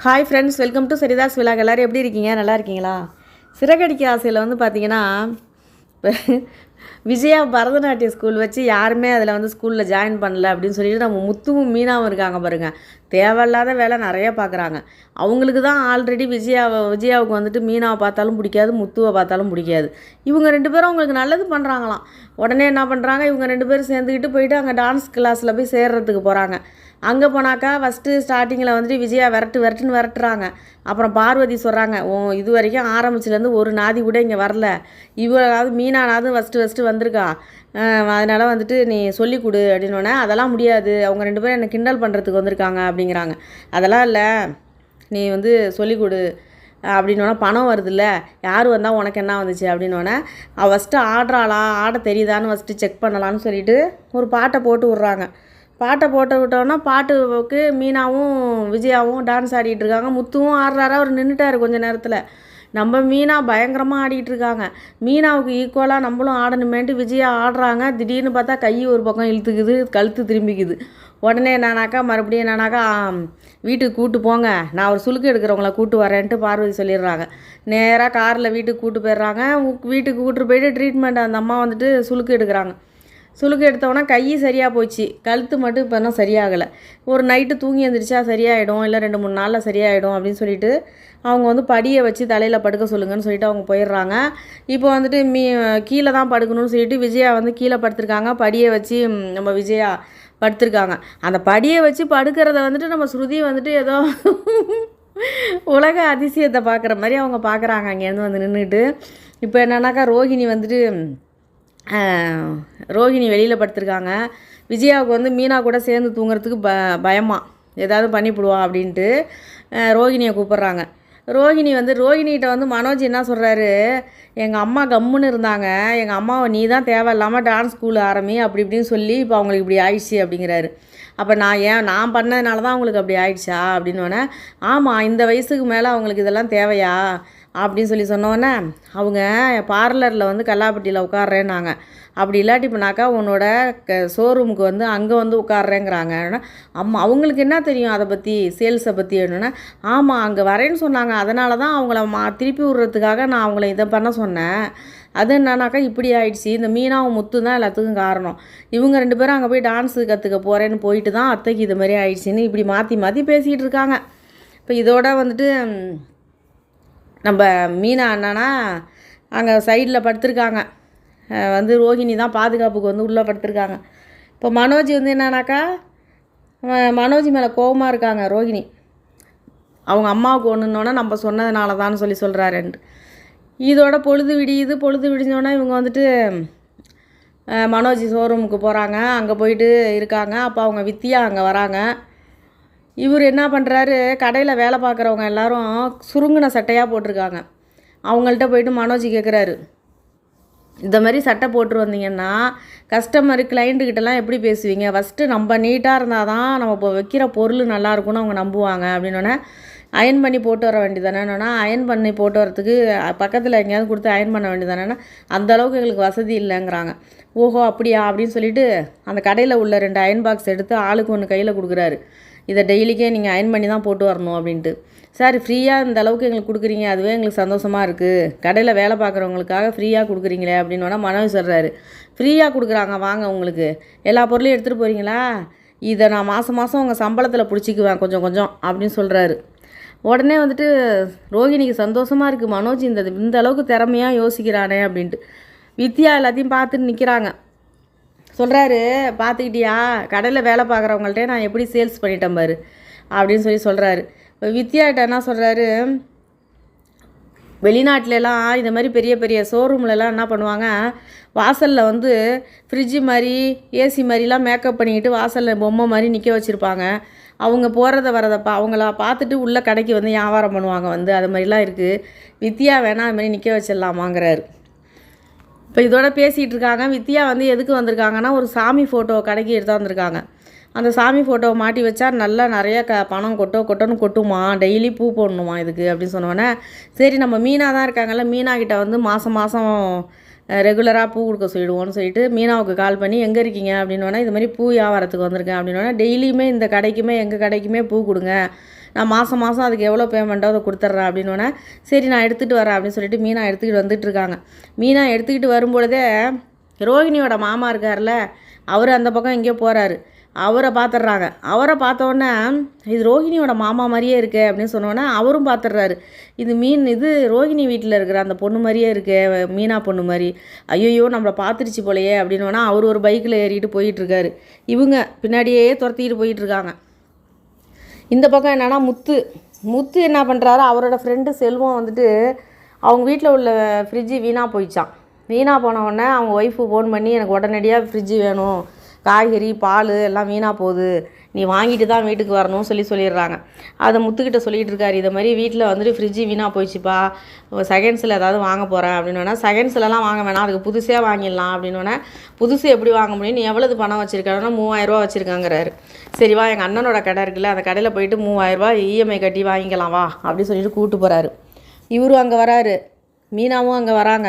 Hi friends welcome to Saritha's vlog எல்லோரும் எப்படி இருக்கீங்க? நல்லா இருக்கீங்களா? சிறகடிக்க ஆசையில் வந்து பார்த்தீங்கன்னா விஜயா பரதநாட்டிய ஸ்கூல் வச்சு யாருமே அதில் வந்து ஸ்கூலில் ஜாயின் பண்ணல அப்படின்னு சொல்லிட்டு நம்ம முத்துவும் மீனாவும் இருக்காங்க பாருங்கள் தேவையில்லாத வேலை நிறைய பார்க்குறாங்க. அவங்களுக்கு தான் ஆல்ரெடி விஜயாவை விஜயாவுக்கு வந்துட்டு மீனாவை பார்த்தாலும் பிடிக்காது முத்துவை பார்த்தாலும் பிடிக்காது. இவங்க ரெண்டு பேரும் அவங்களுக்கு நல்லது பண்ணுறாங்களாம் உடனே என்ன பண்ணுறாங்க இவங்க ரெண்டு பேரும் சேர்ந்துக்கிட்டு போயிட்டு அங்கே டான்ஸ் கிளாஸில் போய் சேர்றதுக்கு போகிறாங்க அங்கே போனாக்கா ஃபஸ்ட்டு ஸ்டார்டிங்கில் வந்துட்டு விஜயா விரட்டு விரட்டுன்னு விரட்டுறாங்க. அப்புறம் பார்வதி சொல்கிறாங்க ஓ இது வரைக்கும் ஆரம்பிச்சிலேருந்து ஒரு நாதி கூட இங்கே வரல. இவளாவது மீனானாவது ஃபஸ்ட்டு ஃபஸ்ட்டு வந்திருக்கா. அதனால் வந்துட்டு நீ சொல்லிக் கொடு அப்படின்னோடனே அதெல்லாம் முடியாது. அவங்க ரெண்டு பேரும் என்னை கிண்டல் பண்ணுறதுக்கு வந்திருக்காங்க அப்படிங்கிறாங்க. அதெல்லாம் இல்லை. நீ வந்து சொல்லிக் கொடு அப்படின்னோடனே பணம் வருதுல்ல. யார் வந்தால் உனக்கு என்ன வந்துச்சு? அப்படின்னோடனே அவள் ஃபஸ்ட்டு ஆடுறாளா? ஆட தெரியுதான்னு ஃபஸ்ட்டு செக் பண்ணலான்னு சொல்லிட்டு ஒரு பாட்டை போட்டு விட்றாங்க. பாட்டை போட்டு விட்டோன்னா பாட்டுக்கு மீனாவும் விஜயாவும் டான்ஸ் ஆடிட்டு இருக்காங்க. முத்துவும் ஆடுறாரா? அவர் நின்றுட்டாரு கொஞ்ச நேரத்தில். நம்ம மீனா பயங்கரமாக ஆடிட்டு இருக்காங்க மீனாவுக்கு ஈக்குவலாக நம்மளும் ஆடணுமேன்ட்டு விஜயா ஆடுறாங்க. திடீர்னு பார்த்தா கை ஒரு பக்கம் இழுத்துக்குது கழுத்து திரும்பிக்குது. உடனே என்னானாக்கா மறுபடியும் என்னானாக்கா வீட்டுக்கு கூட்டு போங்க. நான் ஒரு சுலுக்கு எடுக்கிறவங்கள கூட்டு வரேன்ட்டு பார்வதி சொல்லிடுறாங்க. நேராக காரில் வீட்டுக்கு கூட்டு போயிடுறாங்க. வீட்டுக்கு கூட்டு போயிட்டு ட்ரீட்மெண்ட் அந்த அம்மா வந்துட்டு சுழுக்கு எடுக்கிறாங்க. சுளுக்கு எடுத்தோன்னா கையும் சரியாக போச்சு. கழுத்து மட்டும் இப்போ இன்னும் சரியாகலை. ஒரு நைட்டு தூங்கி எழுந்திரிச்சா சரியாயிடும். இல்லை ரெண்டு மூணு நாளில் சரியாயிடும் அப்படின்னு சொல்லிட்டு அவங்க வந்து படியை வச்சு தலையில் படுக்க சொல்லுங்கன்னு சொல்லிட்டு அவங்க போயிடுறாங்க. இப்போ வந்துட்டு மீ கீழே தான் படுக்கணும்னு சொல்லிட்டு விஜயா வந்து கீழே படுத்திருக்காங்க. படியை வச்சு நம்ம விஜயா படுத்திருக்காங்க. அந்த படியை வச்சு படுக்கிறத வந்துட்டு நம்ம ஸ்ருதி வந்துட்டு ஏதோ உலக அதிசயத்தை பார்க்குற மாதிரி அவங்க பார்க்குறாங்க அங்கேருந்து வந்து நின்றுட்டு இப்போ என்னன்னாக்கா ரோஹிணி வந்துட்டு ரோஹிணி வெளியில் படுத்திருக்காங்க. விஜயாவுக்கு வந்து மீனா கூட சேர்ந்து தூங்குறதுக்கு ப பயமா. ஏதாவது பண்ணிவிடுவா அப்படின்ட்டு ரோஹிணியை கூப்பிட்றாங்க. ரோஹிணி வந்து ரோஹிணிகிட்ட வந்து மனோஜ் என்ன சொல்கிறாரு எங்கள் அம்மா கம்முன்னு இருந்தாங்க. எங்கள் அம்மாவை நீ தான் தேவையில்லாமல் டான்ஸ் ஸ்கூல் ஆரம்பி அப்படி இப்படின்னு சொல்லி இப்போ அவங்களுக்கு இப்படி ஆயிடுச்சு அப்படிங்கிறாரு. அப்போ நான் ஏன் நான் பண்ணதுனால தான் அவங்களுக்கு அப்படி ஆயிடுச்சா அப்படின்னு ஆமாம் இந்த வயசுக்கு மேலே அவங்களுக்கு இதெல்லாம் தேவையா? அப்படின்னு சொல்லி சொன்னோன்னே அவங்க பார்லரில் வந்து கல்லாப்பட்டியில் உட்காடுறேன்னாங்க அப்படி இல்லாட்டி இப்போனாக்கா உன்னோட க ஷோரூமுக்கு வந்து அங்கே வந்து உட்காடுறேங்கிறாங்க அம்மா அவங்களுக்கு என்ன தெரியும் அதை பற்றி சேல்ஸை பற்றி என்னென்னா ஆமாம் அங்கே வரேன்னு சொன்னாங்க. அதனால தான் அவங்கள மா திருப்பி விட்றதுக்காக நான் அவங்கள இதை பண்ண சொன்னேன். அது என்னன்னாக்கா இப்படி ஆயிடுச்சு. இந்த மீனாவும் முத்து தான் எல்லாத்துக்கும் காரணம். இவங்க ரெண்டு பேரும் அங்கே போய் டான்ஸு கற்றுக்க போகிறேன்னு போயிட்டு தான் அத்தைக்கு இது மாதிரி ஆயிடுச்சின்னு இப்படி மாற்றி மாற்றி பேசிகிட்டு இருக்காங்க. இப்போ இதோட வந்துட்டு நம்ம மீனா அண்ணனா அங்கே சைடில் படுத்திருக்காங்க. வந்து ரோஹிணி தான் பாதுகாப்புக்கு வந்து உள்ளே படுத்திருக்காங்க. இப்போ மனோஜ் வந்து என்னன்னாக்கா மனோஜ் மேலே கோபமாக இருக்காங்க ரோஹிணி அவங்க அம்மாவுக்கு ஒன்றுனோன்னா நம்ம சொன்னதுனால தான் சொல்லி சொல்கிறாருன்ட்டு இதோட பொழுது விடியுது பொழுது விடிஞ்சோடனே இவங்க வந்துட்டு மனோஜ் ஷோரூமுக்கு போகிறாங்க அங்கே போயிட்டு இருக்காங்க. அப்போ அவங்க வித்தியா அங்கே வராங்க. இவர் என்ன பண்ணுறாரு கடையில் வேலை பார்க்குறவங்க எல்லாரும் சுருங்கின சட்டையாக போட்டிருக்காங்க. அவங்கள்ட்ட போயிட்டு மனோஜ் கேட்குறாரு இந்த மாதிரி சட்டை போட்டு வந்தீங்கன்னா கஸ்டமரு கிளைண்ட்டுக்கிட்டலாம் எப்படி பேசுவீங்க? ஃபஸ்ட்டு நம்ம நீட்டாக இருந்தால் தான் நம்ம இப்போ வைக்கிற பொருள் நல்லாயிருக்கும்னு அவங்க நம்புவாங்க அப்படின்னோடனே அயன் பண்ணி போட்டு வர வேண்டியதானேன்னா அயன் பண்ணி போட்டு வரத்துக்கு பக்கத்தில் எங்கேயாவது கொடுத்து அயன் பண்ண வேண்டியதானேன்னா அந்தளவுக்கு எங்களுக்கு வசதி இல்லைங்கிறாங்க. ஓஹோ அப்படியா? அப்படின்னு சொல்லிட்டு அந்த கடையில் உள்ள ரெண்டு அயன் பாக்ஸ் எடுத்து ஆளுக்கு ஒன்று கையில் கொடுக்குறாரு. இதை டெய்லிக்கே நீங்கள் அயன் பண்ணி தான் போட்டு வரணும் அப்படின்ட்டு. சார் ஃப்ரீயாக இந்த அளவுக்கு எங்களுக்கு கொடுக்குறீங்க. அதுவே எங்களுக்கு சந்தோஷமாக இருக்குது கடையில் வேலை பார்க்குறவங்களுக்காக ஃப்ரீயாக கொடுக்குறீங்களே அப்படின்னு வேணால் மனோஜ் சொல்கிறாரு ஃப்ரீயாக கொடுக்குறாங்க வாங்க உங்களுக்கு. எல்லா பொருளையும் எடுத்துகிட்டு போகிறீங்களா இதை நான் மாதம் மாதம் உங்கள் சம்பளத்தில் பிடிச்சிக்குவேன். கொஞ்சம் கொஞ்சம் அப்படின்னு சொல்கிறாரு உடனே வந்துட்டு ரோஹிணிக்கு சந்தோஷமாக இருக்குது மனோஜ் இந்த இந்த அளவுக்கு திறமையாக யோசிக்கிறானே அப்படின்ட்டு. வித்யா எல்லாத்தையும் பார்த்துட்டு நிற்கிறாங்க சொல்கிறாரு பார்த்துக்கிட்டியா கடையில் வேலை பார்க்குறவங்கள்ட்டே நான் எப்படி சேல்ஸ் பண்ணிட்டேன் பாரு அப்படின்னு சொல்லி சொல்கிறாரு இப்போ வித்யாட்ட என்ன சொல்கிறாரு வெளிநாட்டிலலாம் இந்த மாதிரி பெரிய பெரிய ஷோரூம்லலாம் என்ன பண்ணுவாங்க? வாசலில் வந்து ஃப்ரிட்ஜு மாதிரி ஏசி மாதிரிலாம் மேக்கப் பண்ணிக்கிட்டு வாசலில் பொம்மை மாதிரி நிற்க வச்சுருப்பாங்க. அவங்க போகிறத வரதை பா அவங்கள பார்த்துட்டு உள்ளே கடைக்கு வந்து வியாபாரம் பண்ணுவாங்க வந்து அது மாதிரிலாம் இருக்குது வித்யா வேணால் அது மாதிரி நிற்க வச்சிடலாமாங்கிறாரு. இப்போ இதோட பேசிகிட்டு இருக்காங்க. வித்யா வந்து எதுக்கு வந்திருக்காங்கன்னா ஒரு சாமி ஃபோட்டோ கடைக்கு எடுத்து வந்திருக்காங்க. அந்த சாமி ஃபோட்டோவை மாட்டி வச்சா நல்லா நிறைய க பணம் கொட்டோ கொட்டோன்னு கொட்டுமா? டெய்லி பூ போடணுமா இதுக்கு? அப்படின்னு சொன்னோன்னே சரி நம்ம மீனா தான் இருக்காங்கல்ல மீனா கிட்ட வந்து மாதம் மாதம் ரெகுலராக பூ கொடுக்க சொல்லிடுவோன்னு சொல்லிட்டு மீனாவுக்கு கால் பண்ணி எங்கே இருக்கீங்க? அப்படின்னோடனே இது மாதிரி பூ வியாபாரத்துக்கு வந்திருக்கேன். அப்படின்னோடனே டெய்லியுமே இந்த கடைக்குமே எங்கள் கடைக்குமே பூ கொடுங்க. நான் மாதம் மாதம் அதுக்கு எவ்வளோ பேமெண்ட்டோ அதை கொடுத்துட்றேன் அப்படின்னு சரி நான் எடுத்துகிட்டு வரேன் அப்படின்னு சொல்லிட்டு மீனா எடுத்துக்கிட்டு வந்துட்டு இருக்காங்க. மீனா எடுத்துக்கிட்டு வரும்பொழுதே ரோகிணியோட மாமா இருக்கார்ல அவர் அந்த பக்கம் எங்கேயோ போகிறாரு அவரை பார்த்துட்றாங்க. அவரை பார்த்தோன்னே இது ரோகிணியோட மாமா மாதிரியே இருக்கே அப்படின்னு சொன்னோன்னே அவரும் பார்த்துட்றாரு. இது மீன் இது ரோகிணி வீட்டில் இருக்கிற அந்த பொண்ணு மாதிரியே இருக்கே மீனா பொண்ணு மாதிரி. ஐயோ நம்மளை பார்த்துருச்சு போலையே அப்படின்னோன்னா அவர் ஒரு பைக்கில் ஏறிட்டு போயிட்டுருக்காரு இவங்க பின்னாடியே துரத்திக்கிட்டு போயிட்டுருக்காங்க இந்த பக்கம் என்னென்னா முத்து. முத்து என்ன பண்ணுறாரு அவரோட ஃப்ரெண்டு செல்வம் வந்துட்டு அவங்க வீட்டில் உள்ள ஃப்ரிட்ஜு வீணாக போயிடுச்சான் வீணாக போன உடனே அவங்க ஒய்ஃபு ஃபோன் பண்ணி எனக்கு உடனடியாக ஃப்ரிட்ஜு வேணும். காய்கறி பால் எல்லாம் வீணாக போகுது. நீ வாங்கிட்டு தான் வீட்டுக்கு வரணும்னு சொல்லி சொல்லிடுறாங்க. அதை முத்துக்கிட்ட சொல்லிகிட்டு இருக்காரு. இதை மாதிரி வீட்டில் வந்துட்டு ஃப்ரிட்ஜு வீணாக போயிடுச்சுப்பா. செகண்ட்ஸில் ஏதாவது வாங்க போகிறேன் அப்படின்னோடனே செகண்ட்ஸ்லலாம் வாங்க வேணாம். அதுக்கு புதுசே வாங்கிடலாம். அப்படின்னோடனே புதுசு எப்படி வாங்க முடியும்? நீ எவ்வளவு பணம் வச்சுருக்காங்கன்னா மூவாயிரரூவா வச்சுருக்காங்கிறாரு. சரிவா எங்கள் அண்ணனோட கடை இருக்குல்ல அந்த கடையில் போயிட்டு மூவாயிரரூவா இஎம்ஐ கட்டி வாங்கிக்கலாம் வா. அப்படின்னு சொல்லிட்டு கூப்பிட்டு போகிறாரு இவரும் அங்கே வராரு. மீனாவும் அங்கே வராங்க.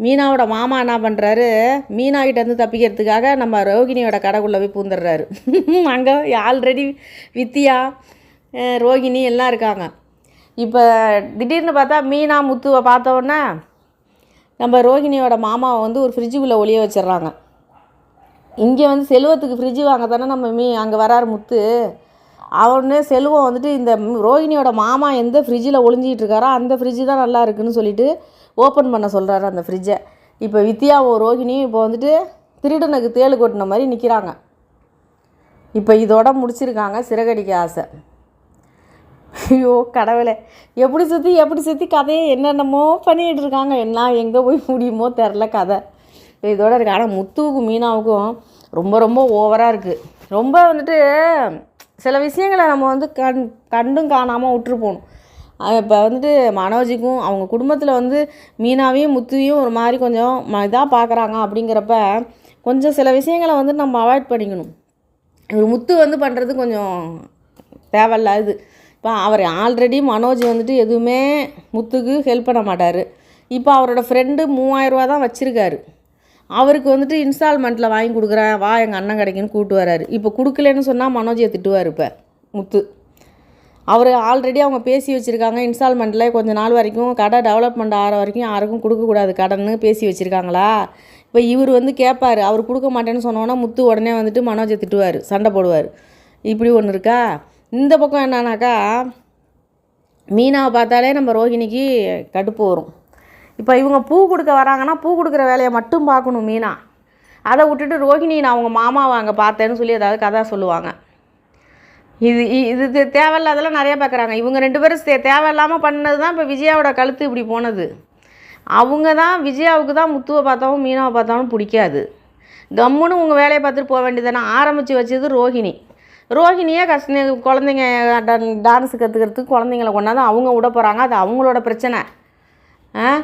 மீனாவோட மாமா என்ன பண்ணுறாரு மீனாகிட்டேருந்து தப்பிக்கிறதுக்காக நம்ம ரோகிணியோட கடைக்குள்ளே போய் பூந்துடுறாரு. அங்கே ஆல்ரெடி வித்தியா ரோகிணி எல்லாம் இருக்காங்க. இப்போ திடீர்னு பார்த்தா மீனா முத்துவை பார்த்த நம்ம ரோகிணியோட மாமாவை வந்து ஒரு ஃப்ரிட்ஜுக்குள்ளே ஒளிய வச்சிடுறாங்க. இங்கே வந்து செல்வத்துக்கு ஃப்ரிட்ஜு வாங்க தானே நம்ம மீ அங்கே வராரு முத்து. அவனே செல்வம் வந்துட்டு இந்த ரோகிணியோட மாமா எந்த ஃப்ரிட்ஜில் ஒளிஞ்சிக்கிட்டு இருக்காரோ அந்த ஃப்ரிட்ஜு தான் நல்லா இருக்குன்னு சொல்லிட்டு ஓப்பன் பண்ண சொல்கிறாரு அந்த ஃப்ரிட்ஜை இப்போ வித்யாவும் ரோகிணியும் இப்போ வந்துட்டு திருடனுக்கு தேள் கொட்டின மாதிரி நிற்கிறாங்க இப்போ இதோட முடிச்சிருக்காங்க சிறகடிக்க ஆசை. ஐயோ கடவுளை. எப்படி சுற்றி எப்படி சுற்றி கதையை என்னென்னமோ பண்ணிகிட்டு இருக்காங்க. என்ன எங்கே போய் முடியுமோ தெரில கதை. இதோட இருக்குது ஆனால் முத்துவுக்கும் மீனாவுக்கும் ரொம்ப ரொம்ப ஓவராக இருக்குது ரொம்ப வந்துட்டு சில விஷயங்களை நம்ம வந்து கண் கண்டும் காணாமல் விட்டுருப்போம் இப்போ வந்துட்டு மனோஜிக்கும் அவங்க குடும்பத்தில் வந்து மீனாவையும் முத்துவையும் ஒரு மாதிரி கொஞ்சம் இதாக பார்க்குறாங்க அப்படிங்கிறப்ப கொஞ்சம் சில விஷயங்களை வந்து நம்ம அவாய்ட் பண்ணிக்கணும். இவர் முத்து வந்து பண்ணுறது கொஞ்சம் தேவையில்லாது இப்போ அவர் ஆல்ரெடி மனோஜ் வந்துட்டு எதுவுமே முத்துக்கு ஹெல்ப் பண்ண மாட்டார். இப்போ அவரோட ஃப்ரெண்டு மூவாயிரரூவா தான் வச்சுருக்காரு. அவருக்கு வந்துட்டு இன்ஸ்டால்மெண்ட்டில் வாங்கி கொடுக்குறேன் வா எங்கள் அண்ணன் கிடைக்குன்னு கூப்பிட்டு வராரு. இப்போ கொடுக்கலன்னு சொன்னால் மனோஜியை திட்டுவார் இப்போ முத்து. அவர் ஆல்ரெடி அவங்க பேசி வச்சுருக்காங்க இன்ஸ்டால்மெண்ட்டில் கொஞ்ச நாள் வரைக்கும் கடை டெவலப்மெண்ட் ஆகிற வரைக்கும் யாருக்கும் கொடுக்கக்கூடாது கடன் பேசி வச்சுருக்காங்களா? இப்போ இவர் வந்து கேட்பார் அவர் கொடுக்க மாட்டேன்னு சொன்னோன்னா முத்து உடனே வந்துட்டு மனோஜை திட்டுவார் சண்டை போடுவார். இப்படி ஒன்று இருக்கா? இந்த பக்கம் என்னன்னாக்கா மீனாவை பார்த்தாலே நம்ம ரோஹிணிக்கு கடுப்பு வரும். இப்போ இவங்க பூ கொடுக்க வராங்கன்னா பூ கொடுக்குற வேலையை மட்டும் பார்க்கணும் மீனா. அதை விட்டுட்டு ரோஹிணி நான் அவங்க மாமாவை அங்கே பார்த்தேன்னு சொல்லி ஏதாவது கதை சொல்லுவாங்க. இது இது தேவையில்லாதெல்லாம் நிறையா பார்க்குறாங்க. இவங்க ரெண்டு பேரும் தே தேவையில்லாமல் பண்ணது தான் இப்போ விஜயாவோட கழுத்து இப்படி போனது. அவங்க தான் விஜயாவுக்கு தான் முத்துவை பார்த்தாவும் மீனாவை பார்த்தாலும் பிடிக்காது. கம்முன்னு உங்கள் வேலையை பார்த்துட்டு போக வேண்டியதானே ஆரம்பித்து வச்சது ரோஹிணி. ரோஹிணியே கஷ்ட குழந்தைங்க டான்ஸ் கற்றுக்கிறதுக்கு குழந்தைங்கள கொண்டாந்து அவங்க விட போகிறாங்க அது அவங்களோட பிரச்சனை. ஆ?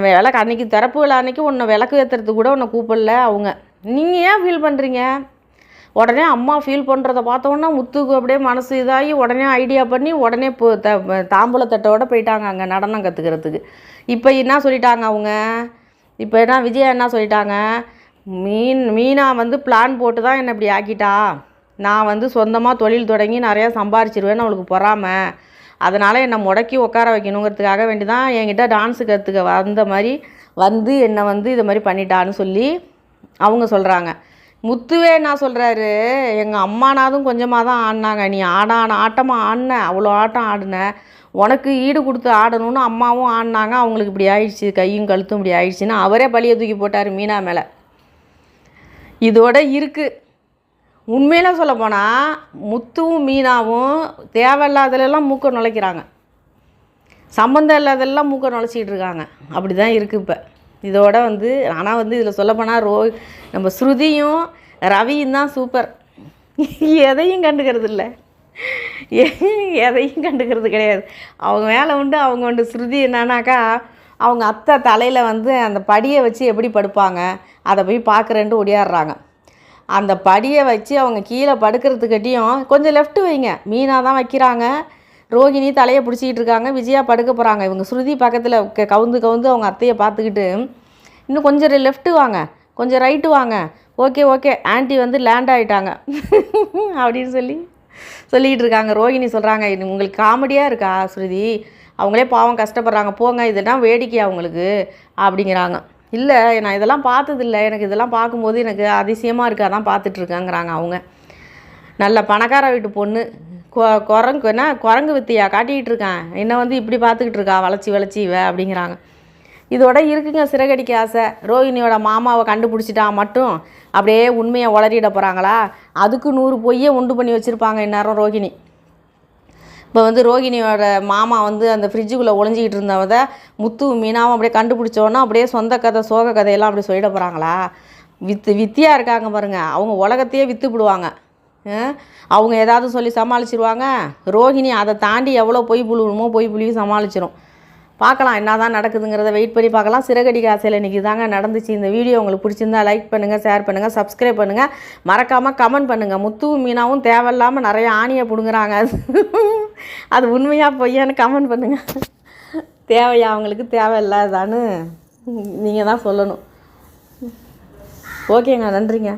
விளக்கு அன்றைக்கி திறப்பு விழா அன்னைக்கு உன்னை விளக்கு ஏற்றுறதுக்கு கூட உன்னை கூப்பிடல அவங்க. நீங்கள் ஏன் ஃபீல் பண்ணுறீங்க உடனே அம்மா ஃபீல் பண்ணுறத பார்த்தோன்னா முத்துக்கு அப்படியே மனசு இதாகி உடனே ஐடியா பண்ணி உடனே இப்போ த தாம்பூலத்தட்டோட போயிட்டாங்க அங்கே நடனம் கற்றுக்கிறதுக்கு இப்போ என்ன சொல்லிட்டாங்க அவங்க? இப்போ என்ன விஜயா என்ன சொல்லிட்டாங்க? மீன் மீனா வந்து பிளான் போட்டு தான் என்னை இப்படி ஆக்கிட்டா? நான் வந்து சொந்தமாக தொழில் தொடங்கி நிறையா சம்பாரிச்சிருவேன்னு அவளுக்கு பொறாமை. அதனால் என்னை முடக்கி உட்கார வைக்கணுங்கிறதுக்காக வேண்டி தான் என்கிட்ட டான்ஸு கற்றுக்க வந்த மாதிரி வந்து என்னை வந்து இதை மாதிரி பண்ணிட்டான்னு சொல்லி அவங்க சொல்கிறாங்க முத்துவே என்ன சொல்கிறாரு எங்கள் அம்மானாதும் கொஞ்சமாக தான் ஆடினாங்க. நீ ஆடான ஆட்டமாக ஆடின அவ்வளோ ஆட்டம் ஆடின. உனக்கு ஈடு கொடுத்து ஆடணும்னு அம்மாவும் ஆடினாங்க. அவங்களுக்கு இப்படி ஆயிடுச்சு கையும் கழுத்தும் இப்படி ஆயிடுச்சுன்னு அவரே பழிய தூக்கி போட்டார் மீனா மேலே. இதோட இருக்குது உண்மையில சொல்ல போனால் முத்துவும் மீனாவும் தேவையில்லாததெல்லாம் மூக்க நுழைக்கிறாங்க. சம்மந்தம் இல்லாதெல்லாம் மூக்க நுழைச்சிக்கிட்டு இருக்காங்க. அப்படி தான் இருக்குது இப்போ. இதோட வந்து ஆனால் வந்து இதில் சொல்லப்போனால் ரோ நம்ம ஸ்ருதியும் ரவியும் தான் சூப்பர் எதையும் கண்டுக்கிறது இல்லை எதையும் கண்டுக்கிறது கிடையாது. அவங்க வேலை உண்டு அவங்க உண்டு. ஸ்ருதி என்னன்னாக்கா அவங்க அத்தை தலையில் வந்து அந்த படியை வச்சு எப்படி படுப்பாங்க அதை போய் பார்க்குறேன்ட்டு ஒடியாடுறாங்க அந்த படியை வச்சு அவங்க கீழே படுக்கிறதுக்கட்டியும் கொஞ்சம் லெஃப்ட்டு வைங்க. மீனாக தான் வைக்கிறாங்க. ரோகிணி தலையை பிடிச்சிக்கிட்டு இருக்காங்க. விஜயா படுக்க போகிறாங்க இவங்க ஸ்ருதி பக்கத்தில் கவுந்து கவுந்து அவங்க அத்தையை பார்த்துக்கிட்டு இன்னும் கொஞ்சம் லெஃப்ட்டு வாங்க. கொஞ்சம் ரைட்டு வாங்க. Okay okay. ஆண்டி வந்து லேண்ட் ஆகிட்டாங்க அப்படின்னு சொல்லி சொல்லிக்கிட்டு இருக்காங்க. ரோகிணி சொல்கிறாங்க உங்களுக்கு காமெடியாக இருக்கா ஸ்ருதி? அவங்களே பாவம் கஷ்டப்படுறாங்க. போங்க இதெல்லாம் வேடிக்கை அவங்களுக்கு. அப்படிங்கிறாங்க. இல்லை நான் இதெல்லாம் பார்த்ததில்ல. எனக்கு இதெல்லாம் பார்க்கும்போது எனக்கு அதிசயமாக இருக்கா. தான் அவங்க. நல்ல பணக்கார வீட்டு பொண்ணு. கொ குரங்கு என்ன குரங்கு வித்தியா காட்டிக்கிட்டு இருக்கான். என்ன வந்து இப்படி பார்த்துக்கிட்டு இருக்கா வளைச்சி வளைச்சி இவ அப்படிங்கிறாங்க. இதோட இருக்குங்க சிறகடிக்க ஆசை. ரோஹிணியோட மாமாவை கண்டுபிடிச்சிட்டா மட்டும் அப்படியே உண்மையை உளறிட போகிறாங்களா அதுக்கு நூறு பொய்யை உண்டு பண்ணி வச்சுருப்பாங்க இந்நேரம் ரோகிணி இப்போ வந்து ரோகிணியோட மாமா வந்து அந்த ஃப்ரிட்ஜுக்குள்ளே ஒளிஞ்சிக்கிட்டு இருந்தவத முத்து மீனாவும் அப்படியே கண்டுபிடிச்சோன்னா அப்படியே சொந்த கதை சோக கதையெல்லாம் அப்படி சொல்லிட போகிறாங்களா வித்து வித்தியாக இருக்காங்க பாருங்கள் அவங்க உலகத்தையே விற்று விடுவாங்க அவங்க ஏதாவது சொல்லி சமாளிச்சிருவாங்க. ரோஹிணி அதை தாண்டி எவ்வளோ பொய் புழுவணுமோ பொய் புளியும் சமாளிச்சிரும். பார்க்கலாம் என்ன தான் நடக்குதுங்கிறத வெயிட் பண்ணி பார்க்கலாம். சிறகடிக்க ஆசையில் இன்றைக்கி தாங்க நடந்துச்சு. இந்த வீடியோ உங்களுக்கு பிடிச்சிருந்தா லைக் பண்ணுங்கள் ஷேர் பண்ணுங்கள் சப்ஸ்கிரைப் பண்ணுங்கள் மறக்காமல் கமெண்ட் பண்ணுங்கள் முத்துவும் மீனாவும் தேவையில்லாமல் நிறைய ஆணியை பிடுங்குறாங்க. அது உண்மையாக பொய்யான்னு கமெண்ட் பண்ணுங்கள் தேவையா? அவங்களுக்கு தேவையில்லாதான்னு நீங்கள் தான் சொல்லணும். ஓகேங்க நன்றிங்க.